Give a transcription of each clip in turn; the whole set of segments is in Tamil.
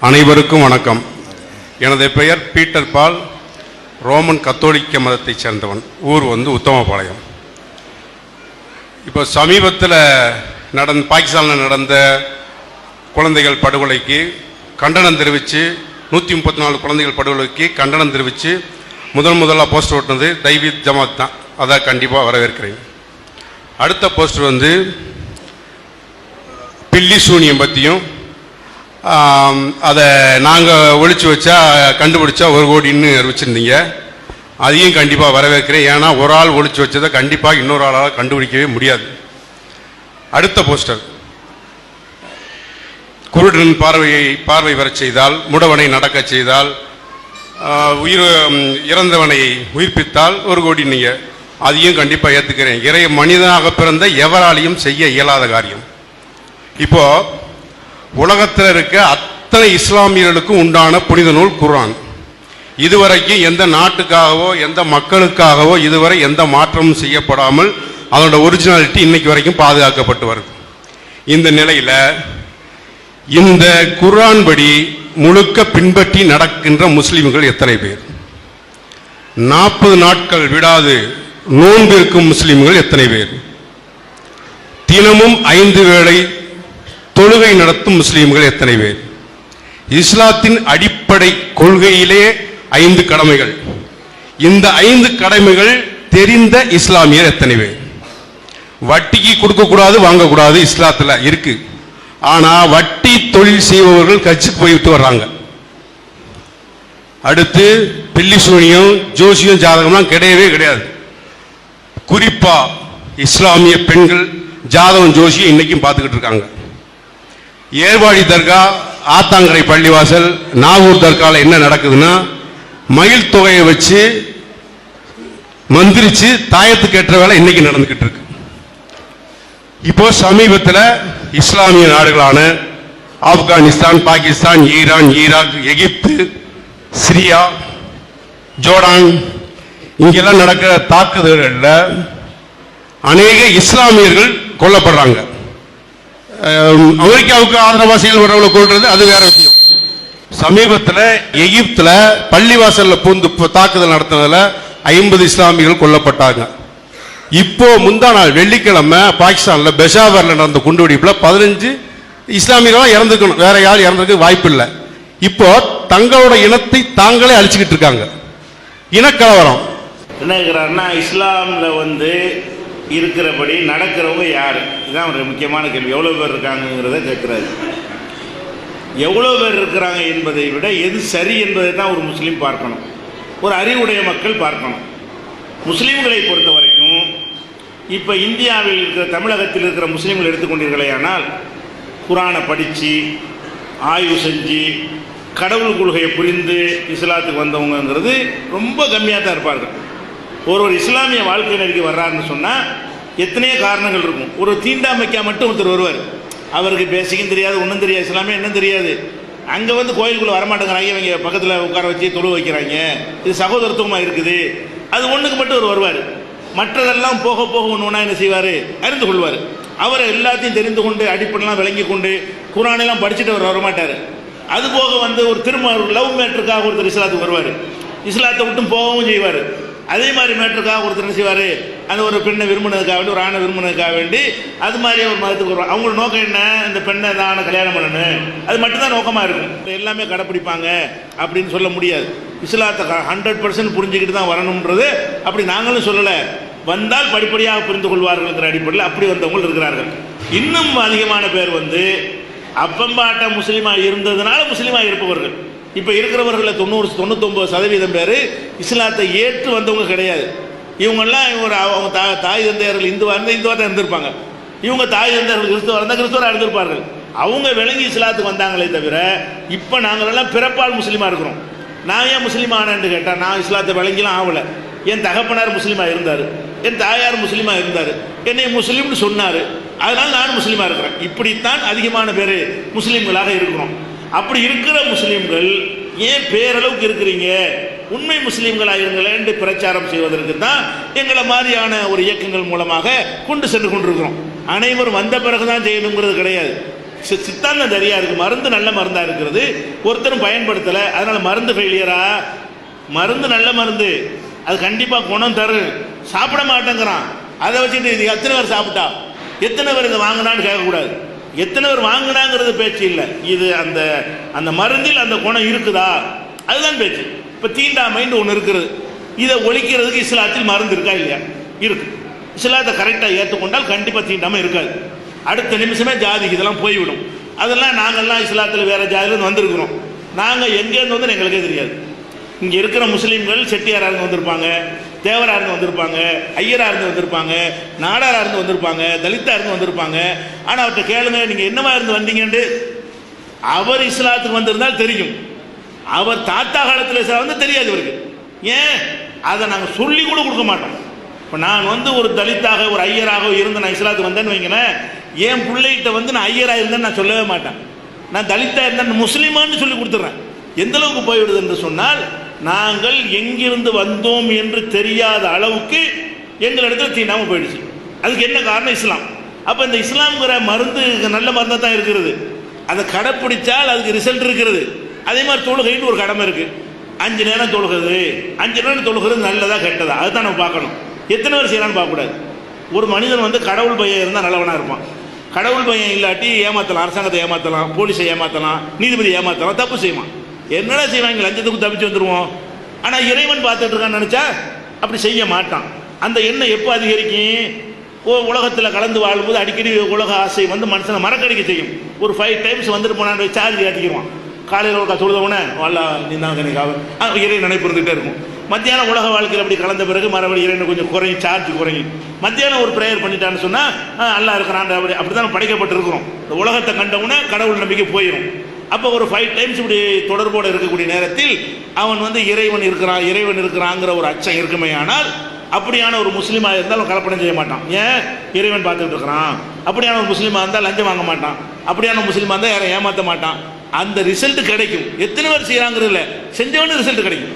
அனைவருக்கும் வணக்கம். எனது பெயர் பீட்டர் பால். ரோமன் கத்தோலிக்க மதத்தைச் சேர்ந்தவன். ஊர் வந்து உத்தமபாளையம். இப்போ சமீபத்தில் நடந்த பாகிஸ்தானில் நடந்த குழந்தைகள் படுகொலைக்கு கண்டனம் தெரிவித்து நூற்றி முப்பத்தி நாலு குழந்தைகள் படுகொலைக்கு கண்டனம் தெரிவித்து முதன் முதலாக போஸ்டர் ஓட்டினது தைவீத் ஜமாத் தான். அதை கண்டிப்பாக வரவேற்கிறேன். அடுத்த போஸ்டர் வந்து பில்லி சூனியம் பற்றியும் அதை நாங்கள் ஒழிச்சு வச்சா கண்டுபிடிச்சா ஒரு கோடின்னு அறிவிச்சிருந்தீங்க அதையும் கண்டிப்பாக வரவேற்கிறேன். ஏன்னா ஒரு ஆள் ஒழிச்சு வச்சதை கண்டிப்பாக இன்னொரு ஆளால் கண்டுபிடிக்கவே முடியாது. அடுத்த போஸ்டர். குருடன் பார்வையை பார்வை வரச் செய்தால் முடவனை நடக்கச் செய்தால் உயிர் இறந்தவனை உயிர்ப்பித்தால் ஒரு கோடி நீங்கள் அதையும் கண்டிப்பாக ஏற்றுக்கிறேன் இறை மனிதனாக பிறந்த எவராலையும் செய்ய இயலாத காரியம். இப்போது உலகத்தில் இருக்க அத்தனை இஸ்லாமியர்களுக்கும் உண்டான புனித நூல் குரான் இதுவரைக்கும் எந்த நாட்டுக்காகவோ எந்த மக்களுக்காகவோ இதுவரை எந்த மாற்றமும் செய்யப்படாமல் அதனோட ஒரிஜினாலிட்டி இன்னைக்கு வரைக்கும் பாதுகாக்கப்பட்டு வருது. இந்த நிலையில் இந்த குர்ஆன் படி முழுக்க பின்பற்றி நடக்கின்ற முஸ்லீம்கள் எத்தனை பேர்? நாற்பது நாட்கள் விடாது நோன்பு இருக்கும் முஸ்லீம்கள் எத்தனை பேர்? தினமும் ஐந்து வேளை தொழுகை நடத்தும் முஸ்லீம்கள் எத்தனை பேர்? இஸ்லாத்தின் அடிப்படை கொள்கையிலே ஐந்து கடமைகள். இந்த ஐந்து கடமைகள் தெரிந்த இஸ்லாமியர் எத்தனை பேர்? வட்டிக்கு கொடுக்கக்கூடாது வாங்கக்கூடாது இஸ்லாத்தில் இருக்கு. ஆனால் வட்டி தொழில் செய்பவர்கள் கட்சிக்கு போய்விட்டு வர்றாங்க. அடுத்து பில்லி சூனியம் ஜோசியம் ஜாதகம்லாம் கிடையவே கிடையாது. குறிப்பாக இஸ்லாமிய பெண்கள் ஜாதகம் ஜோசியம் இன்னைக்கும் பார்த்துக்கிட்டு இருக்காங்க. ஏர்வாடி தர்கா ஆத்தாங்கரை பள்ளிவாசல் நாகூர் தர்காவில் என்ன நடக்குதுன்னா மயில் தொகையை வச்சு மந்திரிச்சு தாயத்துக்கு ஏற்ற வேலை இன்னைக்கு நடந்துகிட்டு இருக்கு. இப்போ சமீபத்தில் இஸ்லாமிய நாடுகளான Afghanistan Pakistan Iran Iraq Egypt Syria Jordan இங்கெல்லாம் நடக்கிற தாக்குதல்களில் அநேக இஸ்லாமியர்கள் கொல்லப்படுறாங்க. அமெரிக்காவுக்கு ஆதரவாக செயல்படுறவங்களை கொள்றது அது வேற விஷயம். சமீபத்தில் எகிப்துல பள்ளிவாசல்ல பூந்து தாக்குதல் நடத்தினதுல ஐம்பது இஸ்லாமியர்கள் கொல்லப்பட்டாங்க. இப்போ முந்தா நாள் வெள்ளிக்கிழமை பாகிஸ்தான்ல பெஷாவர்ல நடந்த குண்டுவெடிப்புல பதினஞ்சு இஸ்லாமியர்களாக இறந்துக்கணும். வேற யாரும் இறந்துக்க வாய்ப்பு இல்லை இப்போ தங்களோட இனத்தை தாங்களே அழிச்சுக்கிட்டு இருக்காங்க. இனக்கலவரம். என்ன இஸ்லாமில் வந்து இருக்கிறபடி நடக்கிறவங்க யார்? இதுதான் ஒரு முக்கியமான கேள்வி. எவ்வளோ பேர் இருக்காங்கங்கிறத கேட்குறாரு எவ்வளோ பேர் இருக்கிறாங்க என்பதை விட எது சரி என்பதை தான் ஒரு முஸ்லீம் பார்க்கணும். ஒரு அறிவுடைய மக்கள் பார்க்கணும். முஸ்லீம்களை பொறுத்த வரைக்கும் இப்போ இந்தியாவில் இருக்கிற தமிழகத்தில் இருக்கிற முஸ்லீம்கள் எடுத்துக்கொண்டீர்களேயானால் குரானை படித்து ஆய்வு செஞ்சு கடவுள் கொள்கையை புரிந்து இஸ்லாத்துக்கு வந்தவங்கங்கிறது ரொம்ப கம்மியாக தான் இருப்பார்கள். ஒருவர் இஸ்லாமிய வாழ்க்கை நெருக்கி வர்றாருன்னு சொன்னால் எத்தனையோ காரணங்கள் இருக்கும். ஒரு தீண்டாமைக்கா மட்டும் ஒருத்தர் வருவார். அவருக்கு பேசிக்கும் தெரியாது ஒன்றும் தெரியாது இஸ்லாமே என்ன தெரியாது. அங்கே வந்து கோயிலுக்குள்ளே வரமாட்டேங்கிறாங்க இவங்க பக்கத்தில் உட்கார வச்சு தொழு வைக்கிறாங்க. இது சகோதரத்துவமாக இருக்குது. அது ஒன்றுக்கு மட்டும் அவர் வருவார். மற்றதெல்லாம் போக போக ஒன்று ஒன்றா என்ன செய்வார்? அறிந்து கொள்வார். அவர் எல்லாத்தையும் தெரிந்து கொண்டு அடிப்படைலாம் விளங்கி கொண்டு குரானெல்லாம் படிச்சுட்டு அவர் வரமாட்டார். அது போக வந்து ஒரு திரும்ப ஒரு லவ் மேட்ருக்காக ஒருத்தர் இஸ்லாத்துக்கு வருவார். இஸ்லாத்தை விட்டும் போகவும் செய்வார். அதே மாதிரி மேட்டருக்காக ஒருத்தர் என்ன செய்வார்? அந்த ஒரு பெண்ணை விரும்பினதுக்காக வேண்டி ஒரு ஆணை விரும்பினதுக்காக வேண்டி அது மாதிரி ஒரு மதத்துக்கு வருவாங்க அவங்களோட நோக்கம் என்ன? இந்த பெண்ணை தான் கல்யாணம் பண்ணணும். அது மட்டும்தான் நோக்கமாக இருக்கும். எல்லாமே கடைப்பிடிப்பாங்க அப்படின்னு சொல்ல முடியாது. இஸ்லாத்தை ஹண்ட்ரட் பர்சன்ட் புரிஞ்சுக்கிட்டு தான் வரணுன்றது அப்படி நாங்களும் சொல்லலை. வந்தால் படிப்படியாக புரிந்து கொள்வார்கள்ங்கிற அடிப்படையில் அப்படி வந்தவங்க இருக்கிறார்கள். இன்னும் அதிகமான பேர் வந்து அப்பம்பாட்ட முஸ்லீமாக இருந்ததுனால முஸ்லீமாக இருப்பவர்கள். இப்போ இருக்கிறவர்களில் தொண்ணூறு தொண்ணூத்தொம்பது சதவீதம் பேர் இஸ்லாத்தை ஏற்று வந்தவங்க கிடையாது. இவங்கெல்லாம் ஒரு அவங்க தா தாய் தந்தையர்கள் இந்துவாக இருந்தால் இந்துவாக தான் இருந்திருப்பாங்க. இவங்க தாய் தந்தையர்கள் கிறிஸ்துவாக இருந்தால் கிறிஸ்துவராக இருந்திருப்பார்கள். அவங்க விளங்கி இஸ்லாத்துக்கு வந்தாங்களே தவிர இப்போ நாங்களெல்லாம் பிறப்பால் முஸ்லீமாக இருக்கிறோம். நான் ஏன் முஸ்லீம் ஆனேன்னு கேட்டால் நான் இஸ்லாத்தை விளங்கிலாம் ஆகலை என் தகப்பனார் முஸ்லீமாக இருந்தார். என் தாயார் முஸ்லீமாக இருந்தார். என்னை முஸ்லீம்னு சொன்னார். அதனால் நான் முஸ்லீமாக இருக்கிறேன். இப்படித்தான் அதிகமான பேர் முஸ்லீம்களாக இருக்கிறோம். அப்படி இருக்கிற முஸ்லீம்கள் ஏன் பேரளவுக்கு இருக்கிறீங்க? உண்மை முஸ்லீம்களாக என்று பிரச்சாரம் செய்வதற்கு தான் எங்களை மாதிரியான ஒரு இயக்கங்கள் மூலமாக கொண்டு சென்று கொண்டிருக்கிறோம். அனைவரும் வந்த பிறகுதான் செய்யணுங்கிறது கிடையாது. சி- சித்தாந்தம் சரியா இருக்கு. மருந்து நல்ல மருந்தா இருக்கிறது. ஒருத்தரும் பயன்படுத்தலை. அதனால மருந்து ஃபெயிலியரா மருந்து நல்ல மருந்து. அது கண்டிப்பா குணம் தரும். சாப்பிட மாட்டேங்கிறான். அதை வச்சுட்டு இது எத்தனை பேர் சாப்பிட்டா? எத்தனை பேர் இதை வாங்கினான்னு கேட்கக்கூடாது. எத்தனை பேர் வாங்கினாங்கிறது பேச்சு இல்லை. இது அந்த அந்த மருந்தில் அந்த குணம் இருக்குதா? அதுதான் பேச்சு. இப்போ தீண்டாமைன்னு ஒன்று இருக்கிறது இதை ஒழிக்கிறதுக்கு இஸ்லாத்தில் மருந்து இருக்கா இல்லையா? இருக்கு. இஸ்லாத்தை கரெக்டாக ஏற்றுக்கொண்டால் கண்டிப்பாக தீண்டாமல் இருக்காது. அடுத்த நிமிஷமே ஜாதிக்கு இதெல்லாம் போய்விடும். அதெல்லாம் நாங்கள்லாம் இஸ்லாத்தில் வேறு ஜாதியிலேருந்து வந்திருக்கிறோம். நாங்கள் எங்கேருந்து வந்து எங்களுக்கே தெரியாது. இங்கே இருக்கிற முஸ்லீம்கள் செட்டியாராக வந்திருப்பாங்க. தேவராக இருந்து வந்திருப்பாங்க ஐயராக இருந்து வந்திருப்பாங்க நாடாராக இருந்து வந்திருப்பாங்க தலித்தாக இருந்து வந்திருப்பாங்க. ஆனால் அவர்கிட்ட கேளுங்க நீங்கள் என்னவா இருந்து வந்தீங்கன்ட்டு. அவர் இஸ்லாத்துக்கு வந்திருந்தால் தெரியும். அவர் தாத்தா காலத்தில் இஸ்லாம் வந்து தெரியாது இவருக்கு. ஏன்? அதை நாங்கள் சொல்லி கூட கொடுக்க மாட்டோம். இப்போ நான் வந்து ஒரு தலித்தாக ஒரு ஐயராக இருந்து நான் இஸ்லாத்துக்கு வந்தேன்னு வைங்களேன் என் பிள்ளைகிட்ட வந்து நான் ஐயராக இருந்தேன்னு நான் சொல்லவே மாட்டேன். நான் தலித்தாக இருந்தேன் முஸ்லீமான்னு சொல்லி கொடுத்துட்றேன் எந்த அளவுக்கு போய்விடுது என்று சொன்னால் நாங்கள் எங்கிருந்து வந்தோம் என்று தெரியாத அளவுக்கு எங்களிடத்தில் தீண்டாமல் போயிடுச்சு. அதுக்கு என்ன காரணம் இஸ்லாம்? அப்போ இந்த இஸ்லாம்ங்கிற மருந்து நல்ல மருந்தாக தான் இருக்கிறது அதை கடைப்பிடிச்சால் அதுக்கு ரிசல்ட் இருக்கிறது அதே மாதிரி தொழுகைன்னு ஒரு கடமை இருக்குது அஞ்சு நேரம் தொழுகிறது. அஞ்சு நேரம் தொழுகிறது நல்லதாக கெட்டதா? அதுதான் நம்ம பார்க்கணும். எத்தனை பேர் செய்யலாம்னு பார்க்கக்கூடாது. ஒரு மனிதன் வந்து கடவுள் பையன் இருந்தால் நல்லவனாக இருப்பான். கடவுள் பையன் இல்லாட்டி ஏமாற்றலாம் அரசாங்கத்தை ஏமாற்றலாம் போலீஸை ஏமாற்றலாம் நீதிபதி ஏமாற்றலாம் தப்பு செய்வான். என்னடா செய்வாங்க லஞ்சத்துக்கு தப்பிச்சு வந்துடுவோம் ஆனால் இறைவன் பார்த்துட்டு இருக்கான்னு நினச்சா அப்படி செய்ய மாட்டான். அந்த எண்ணம் எப்போ அதிகரிக்கும்? ஓ உலகத்தில் கலந்து வாழும்போது அடிக்கடி உலக ஆசை வந்து மனுஷனை மறக்கடிக்க செய்யும். ஒரு ஃபைவ் டைம்ஸ் வந்துட்டு போனான் சார்ஜ் ஏற்றிக்கிடுவான் காலையில் ஒரு தொழுதவுடனே வல்ல நீ தான் எனக்கு இறை நினைப்பு இருந்துகிட்டே இருக்கும். மத்தியானம் உலக வாழ்க்கையில் அப்படி கலந்த பிறகு மறுபடியும் இறைவன் கொஞ்சம் குறையும் சார்ஜ் குறையும். மத்தியானம் ஒரு ப்ரேயர் பண்ணிட்டான்னு சொன்னால் அல்லா இருக்கிறான் அப்படி அப்படி தான் படைக்கப்பட்டிருக்கிறோம். இந்த உலகத்தை கண்டவுடனே கடவுள் நம்பிக்கை போயிடும் அப்போ ஒரு ஃபைவ் டைம்ஸ் இப்படி தொடர்போடு இருக்கக்கூடிய நேரத்தில் அவன் வந்து இறைவன் இருக்கிறான் இறைவன் இருக்கிறாங்கிற ஒரு அச்சம் இருக்குமே ஆனால் அப்படியான ஒரு முஸ்லீமாக இருந்தால் அவன் கலப்படம் செய்ய மாட்டான். ஏன்? இறைவன் பார்த்துட்டு இருக்கிறான். அப்படியான ஒரு முஸ்லீமாக இருந்தால் லஞ்சம் வாங்க மாட்டான். அப்படியான முஸ்லீமாக இருந்தால் யாரும் ஏமாற்ற மாட்டான். அந்த ரிசல்ட் கிடைக்கும். எத்தனை பேர் செய்கிறாங்கிறது இல்லை செஞ்சவனு ரிசல்ட் கிடைக்கும்.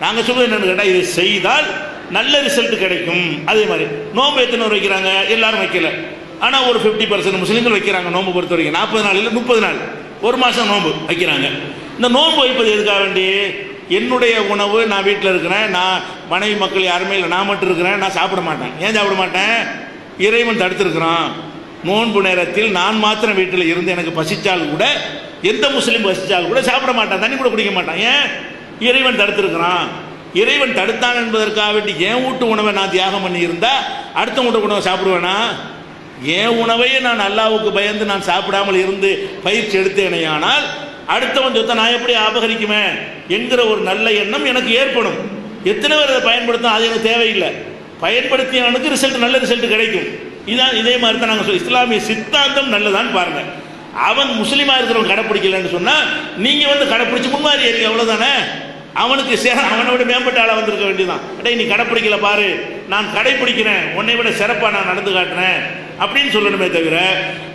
நாங்கள் சொல்வது என்னென்னு கேட்டால் இதை செய்தால் நல்ல ரிசல்ட் கிடைக்கும். அதே மாதிரி நோம்பு எத்தனை வைக்கிறாங்க? எல்லாரும் வைக்கல. ஆனால் ஒரு ஃபிஃப்டி பர்சன்ட் முஸ்லீம்கள் வைக்கிறாங்க நோம்பு பொறுத்த வரைக்கும் நாற்பது நாள் இல்லை முப்பது நாள். ஒரு மாதம் நோன்பு வைக்கிறாங்க. இந்த நோன்பு வைப்பது எதுக்காக வேண்டி? என்னுடைய உணவு நான் வீட்டில் இருக்கிறேன் நான் மனைவி மக்கள் யாருமே இல்லை நான் மட்டும் இருக்கிறேன் நான் சாப்பிட மாட்டேன். ஏன் சாப்பிட மாட்டேன்? இறைவன் தடுத்திருக்கிறான். நோன்பு நேரத்தில் நான் மாத்திரம் வீட்டில் இருந்து எனக்கு பசித்தால் கூட எந்த முஸ்லீம் பசித்தால் கூட சாப்பிட மாட்டான் தண்ணி கூட குடிக்க மாட்டான். ஏன்? இறைவன் தடுத்திருக்கிறான். இறைவன் தடுத்தான் என்பதற்காக வேண்டி என் வீட்டு உணவை நான் தியாகம் பண்ணியிருந்தா அடுத்த வீட்டு உணவை சாப்பிடுவேனா? என் உணவையே நான் அல்லாவுக்கு பயந்து நான் சாப்பிடாமல் இருந்து பயிற்சி எடுத்தேனேயானால் அடுத்தவன் சொத்தை நான் எப்படி அபகரிக்குமே என்கிற ஒரு நல்ல எண்ணம் எனக்கு ஏற்படும். எத்தனை பேர் அதை பயன்படுத்தும் அது எனக்கு தேவையில்லை. பயன்படுத்தியவனுக்கு ரிசல்ட் நல்ல ரிசல்ட் கிடைக்கும். இதான் இதே மாதிரி தான் நாங்கள் இஸ்லாமிய சித்தாந்தம் நல்லதான்னு பாருங்க. அவன் முஸ்லீமாக இருக்கிறவன் கடைப்பிடிக்கலன்னு சொன்னால் நீங்கள் வந்து கடைப்பிடிச்சி முன்மாறி ஏறி அவ்வளோதானே அவனுக்கு சேர அவனை விட மேம்பட்ட ஆளாக வந்திருக்க வேண்டியதான் அடே நீ கடைப்பிடிக்கல பாரு. நான் கடைப்பிடிக்கிறேன். உன்னை விட சிறப்பாக நான் நடந்து காட்டுறேன். அப்படின்னு சொல்லணுமே தவிர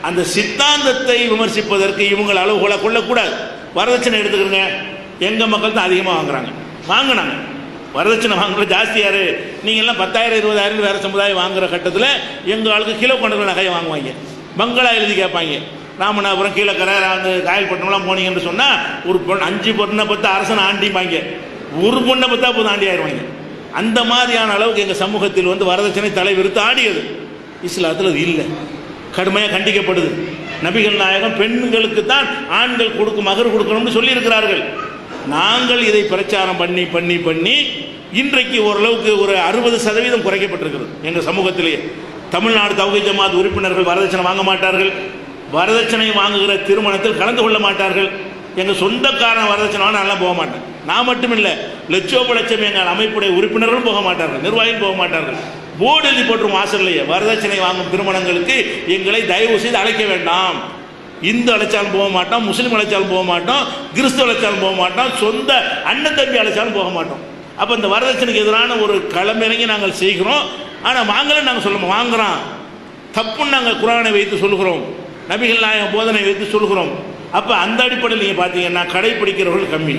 அந்த சித்தாந்தத்தை விமர்சிப்பதற்கு இவங்க அளவுகளை கொள்ளக்கூடாது. வரதட்சணை எடுத்துக்கிறங்க எங்கள் மக்கள் தான் அதிகமாக வாங்குறாங்க. வாங்கினாங்க. வரதட்சணை வாங்குற ஜாஸ்தி யார்? நீங்களெல்லாம் பத்தாயிரம் இருபதாயிரம் வேறு சமுதாயம் வாங்குற கட்டத்தில் எங்கள் ஆளுக்கு கிலோ கணக்கில் நகையை வாங்குவாங்க. பங்களா எழுதி கேட்பாங்க. ராமநாதபுரம் கீழக்கரை அந்த காயல்பட்டினம்லாம் போனீங்கன்னு சொன்னால் ஒரு பொண்ணு அஞ்சு பொண்ணை பத்து அரசனை ஆண்டிப்பாங்க. ஒரு பொண்ணை பத்தா போதும் ஆண்டி ஆயிடுவாங்க அந்த மாதிரியான அளவுக்கு எங்கள் சமூகத்தில் வந்து வரதட்சணை தலைவிருத்து ஆடியது. இஸ்லாத்தில் அது இல்லை. கடுமையாக கண்டிக்கப்படுது. நபிகள் நாயகம் பெண்களுக்கு தான் ஆண்கள் கொடுக்கும் மகர் கொடுக்கணும்னு சொல்லியிருக்கிறார்கள். நாங்கள் இதை பிரச்சாரம் பண்ணி பண்ணி பண்ணி இன்றைக்கு ஓரளவுக்கு ஒரு அறுபது சதவீதம் குறைக்கப்பட்டிருக்கிறது எங்கள் சமூகத்திலேயே. தமிழ்நாடு தௌகை ஜமாத் உறுப்பினர்கள் வரதட்சணை வாங்க மாட்டார்கள். வரதட்சணை வாங்குகிற திருமணத்தில் கலந்து கொள்ள மாட்டார்கள். எங்கள் சொந்தக்காரன் வரதட்சணை வாங்க நல்லா போக மாட்டேன். நான் மட்டும் இல்லை லட்சோப லட்சம் எங்கள் அமைப்புடைய உறுப்பினர்களும் போக மாட்டார்கள் நிர்வாகியும் போக மாட்டார்கள். போர்டு எழுதி போட்டுரும் வாசல்லையே. வரதட்சணை வாங்கும் திருமணங்களுக்கு எங்களை தயவு செய்து அழைக்க வேண்டாம். இந்து அழைச்சாலும் போக மாட்டோம் முஸ்லீம் அழைச்சாலும் போக மாட்டோம் கிறிஸ்துவ அழைச்சாலும் போக மாட்டோம் சொந்த அண்ணன் தம்பி அழைச்சாலும் போக மாட்டோம். அப்போ இந்த வரதட்சணைக்கு எதிரான ஒரு களமிறங்கி நாங்கள் செய்கிறோம். ஆனால் வாங்கலன்னு நாங்கள் சொல்லுவோம் வாங்குறோம். தப்புன்னு நாங்கள் குரானை வைத்து சொல்கிறோம் நபிகள் நாயகம் போதனை வைத்து சொல்கிறோம் அப்போ அந்த அடிப்படையில் நீங்கள் பார்த்தீங்கன்னா கடைப்பிடிக்கிறவர்கள் கம்மி.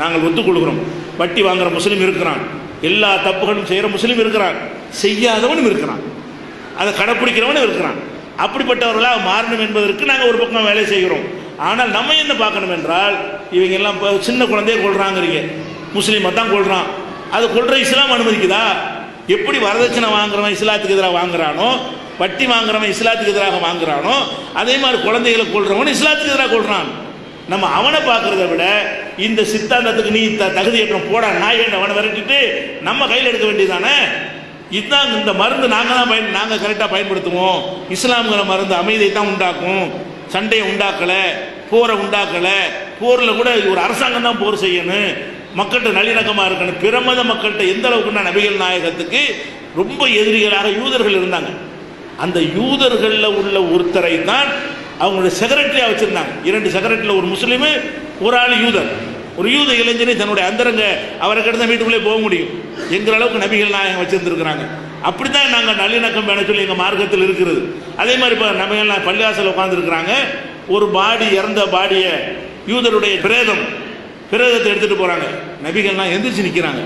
நாங்கள் ஒத்துக்கொள்கிறோம். வட்டி வாங்குகிற முஸ்லீம் இருக்கிறான். எல்லா தப்புகளும் செய்கிற முஸ்லீம் இருக்கிறான். செய்யாதவனும் இருக்கிறான். அதை கடைப்பிடிக்கிறவனும் இருக்கிறான். அப்படிப்பட்டவர்களாக மாறணும் என்பதற்கு நாங்கள் ஒரு பக்கம் வேலை செய்கிறோம். ஆனால் நம்ம என்ன பார்க்கணும் என்றால் இவங்க எல்லாம் இப்போ சின்ன குழந்தைய கொள்றாங்கிறீங்க முஸ்லீமை தான் கொள்றான் அது கொள்ற இஸ்லாம் அனுமதிக்குதா? எப்படி வரதட்சணை வாங்குறவன் இஸ்லாத்துக்கு எதிராக வாங்குறானோ வட்டி வாங்குறவன் இஸ்லாத்துக்கு எதிராக வாங்குறானோ அதே மாதிரி குழந்தைகளை கொள்றவன் இஸ்லாத்துக்கு எதிராக கொள்றான் நம்ம அவனை பார்க்கறத விட இந்த சித்தாந்தத்துக்கு நீ த தகுதியற்றம் போட நாய் வேண்ட அவனை விரட்டிட்டு நம்ம கையில் எடுக்க வேண்டியதானே இதுதான் இந்த மருந்து நாங்கள் தான் பயன் நாங்கள் கரெக்டாக பயன்படுத்துவோம். இஸ்லாம்ங்கிற மருந்து அமைதியை தான் உண்டாக்கும். சண்டையை உண்டாக்கலை போரை உண்டாக்கலை போரில் கூட ஒரு அரசாங்கம் தான் போர் செய்யணும். மக்கள்கிட்ட நல்லிணக்கமாக இருக்கணும். பிரமத மக்கள்கிட்ட எந்த அளவுக்குன்னா நபிகள் நாயகத்துக்கு ரொம்ப எதிரிகளாக யூதர்கள் இருந்தாங்க. அந்த யூதர்களில் உள்ள ஒருத்தரை தான் அவங்களுடைய செக்ரட்டரியாக வச்சுருந்தாங்க. இரண்டு செக்ரட்டரியில் ஒரு முஸ்லீமு ஒரு ஆள் யூதர். ஒரு யூத இளைஞனை தன்னுடைய அந்தரங்க அவரை கிட்ட வீட்டுக்குள்ளே போக முடியும். எங்கிற அளவுக்கு நபிகள் நாயகம் வச்சிருந்துருக்கிறாங்க. அப்படி தான் நாங்கள் நல்லிணக்கம் வேண சொல்லி எங்கள் மார்க்கத்தில் இருக்கிறது. அதே மாதிரி இப்போ நபிகள் நாயகம் பள்ளிவாசல் உட்காந்துருக்குறாங்க ஒரு பாடி இறந்த பாடியை யூதருடைய பிரேதம் பிரேதத்தை எடுத்துகிட்டு போகிறாங்க நபிகள்லாம் எந்திரிச்சு நிற்கிறாங்க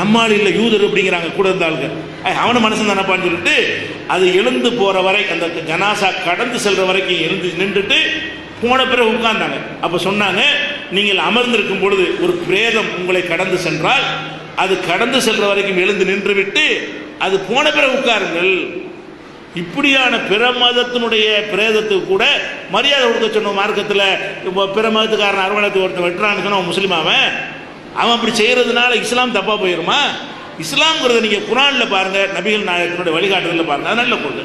நம்மால் இல்லை யூதர் அப்படிங்கிறாங்க கூட இருந்தாளுங்க அவனை மனசு அவனும் தானப்பான்னு சொல்லிட்டு அது எழுந்து போகிற வரை அந்த ஜனாசா கடந்து செல்கிற வரைக்கும் எழுந்து நின்றுட்டு போன பிறகு உட்கார்ந்தாங்க. அப்போ சொன்னாங்க நீங்கள் அமர்ந்திருக்கும் பொழுது ஒரு பிரேதம் உங்களை கடந்து சென்றால் அது கடந்து சென்ற வரைக்கும் எழுந்து நின்றுவிட்டு அது போன பிறகு உட்காருங்கள். இப்படியான பிற மதத்தினுடைய பிரேதத்துக்கு கூட மரியாதை கொடுக்க சொன்ன மார்க்கத்தில் இப்போ பிற மதத்துக்காரன் அரவணைத்து ஒருத்தன் வெட்டுறான்னு சொன்னா அவன் முஸ்லீம் அவன்? அவன் அப்படி செய்கிறதுனால இஸ்லாம் தப்பாக போயிடுமா இஸ்லாம்ங்கிறத நீங்கள் குரானில் பாருங்கள் நபிகள் நாயகத்தினுடைய வழிகாட்டுதலில் பாருங்கள் அது நல்ல கொள்கை.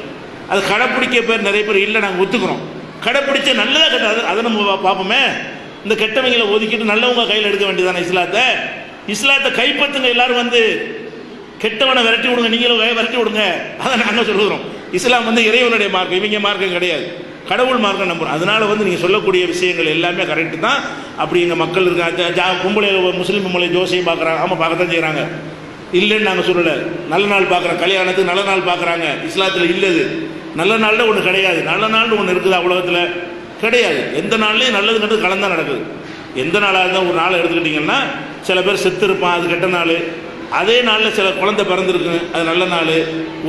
அது கடைப்பிடிக்க பேர் நிறைய பேர் இல்லை நாங்கள் ஒத்துக்கிறோம். கடைப்பிடிச்ச நல்லதாக கட்டாது? அதை நம்ம பார்ப்போமே. இந்த கெட்டவங்களை ஒதுக்கிட்டு நல்லவங்க கையில் எடுக்க வேண்டியதானே இஸ்லாத்தை? இஸ்லாத்தை கைப்பற்றுங்க எல்லாரும் வந்து கெட்டவனை விரட்டி விடுங்க நீங்களும் விரட்டி விடுங்க. அதை நாங்கள் சொல்லுகிறோம். இஸ்லாம் வந்து இறைவனுடைய மார்க்கம். இவங்க மார்க்கம் கிடையாது. கடவுள் மார்க்கம் நம்புறோம். அதனால வந்து நீங்கள் சொல்லக்கூடிய விஷயங்கள் எல்லாமே கரெக்டு தான். அப்படி எங்கள் மக்கள் இருக்காங்க. ஜா கும்பலை முஸ்லீம் பொம்பளை ஜோசியம் பார்க்குறாங்க. ஆமாம் பார்க்கத்தான் செய்கிறாங்க இல்லைன்னு நாங்கள் சொல்லலை. நல்ல நாள் பார்க்குறோம் கல்யாணத்துக்கு நல்ல நாள் பார்க்குறாங்க. இஸ்லாத்தில் இல்லது. நல்ல நாளில் ஒன்று கிடையாது. நல்ல நாள்னு ஒன்று இருக்குது உலகத்தில் கிடையாது. எந்த நாள்லையும் நல்லதுங்கிறது கலந்தான் நடக்குது. எந்த நாளாக இருந்தால் ஒரு நாளை எடுத்துக்கிட்டிங்கன்னா சில பேர் செத்து இருப்பான் அது கெட்ட நாள். அதே நாளில் சில குழந்தை பிறந்திருக்கும் அது நல்ல நாள்.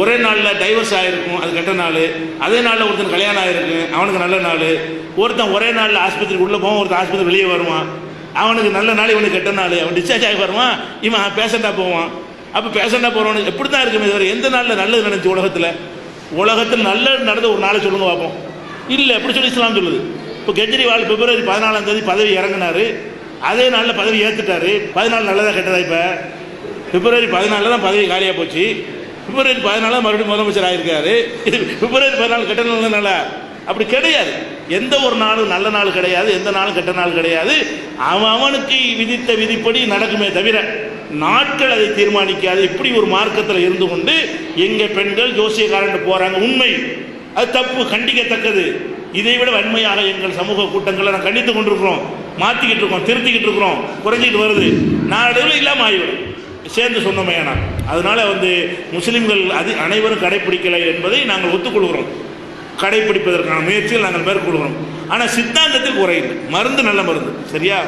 ஒரே நாளில் டைவர்ஸ் ஆகிருக்கும் அது கெட்ட நாள். அதே நாளில் ஒருத்தன் கல்யாணம் ஆகிருக்கும் அவனுக்கு நல்ல நாள். ஒருத்தன் ஒரே நாளில் ஆஸ்பத்திரிக்கு உள்ளே போவான் ஒருத்தன் ஆஸ்பத்திரி வெளியே வருவான். அவனுக்கு நல்ல நாள் இவனுக்கு கெட்ட நாள். அவன் டிஸ்சார்ஜ் ஆகி வருவான் இவன் பேஷண்ட்டாக போவான். அப்போ பேஷண்ட்டாக போகிறவனுக்கு எப்படி தான் இருக்குமே தவிர எந்த நாளில் நல்லது நினச்சி உலகத்தில்? உலகத்தில் நல்லது நடந்த ஒரு நாளை சொல்லுங்க பார்ப்போம். இல்லை எப்படி சொல்லி இஸ்லாம் சொல்லுது? இப்போ கெஜ்ரிவால் பிப்ரவரி பதினாலாம் தேதி பதவி இறங்கினாரு. அதே நாளில் பதவி ஏற்றுட்டாரு பதினாலு நல்லதாக கெட்டதா இப்போ? பிப்ரவரி பதினாலில் தான் பதவி காலியாக போச்சு. பிப்ரவரி பதினாலாம் மறுபடியும் முதலமைச்சர் ஆகியிருக்காரு இது பிப்ரவரி பதினாலு கெட்ட நல்ல நாளா அப்படி கிடையாது. எந்த ஒரு நாளும் நல்ல நாள் கிடையாது எந்த நாளும் கெட்ட நாள் கிடையாது. அவன் அவனுக்கு விதித்த விதிப்படி நடக்குமே தவிர நாட்கள் அதை தீர்மானிக்காது. இப்படி ஒரு மார்க்கத்தில் இருந்து கொண்டு எங்கள் பெண்கள் ஜோசியக்காரன் போகிறாங்க உண்மை. அது தப்பு கண்டிக்கத்தக்கது. இதை விட வன்மையாக எங்கள் சமூக கூட்டங்களை நான் கண்டித்து கொண்டிருக்கிறோம். மாற்றிக்கிட்டு இருக்கோம் திருத்திக்கிட்டு இருக்கிறோம். குறைஞ்சிட்டு வருது. நாளடைவில் இல்லாமல் ஆகிவிடும் சேர்ந்து சொன்னோமே ஆனால். அதனால் வந்து முஸ்லீம்கள் அது அனைவரும் கடைப்பிடிக்கலை என்பதை நாங்கள் ஒத்துக்கொள்கிறோம். கடைப்பிடிப்பதற்கான முயற்சியில் நாங்கள் மேற்கொள்கிறோம். ஆனால் சித்தாந்தத்தில் குறையில்லை. மருந்து நல்ல மருந்து. சரியா?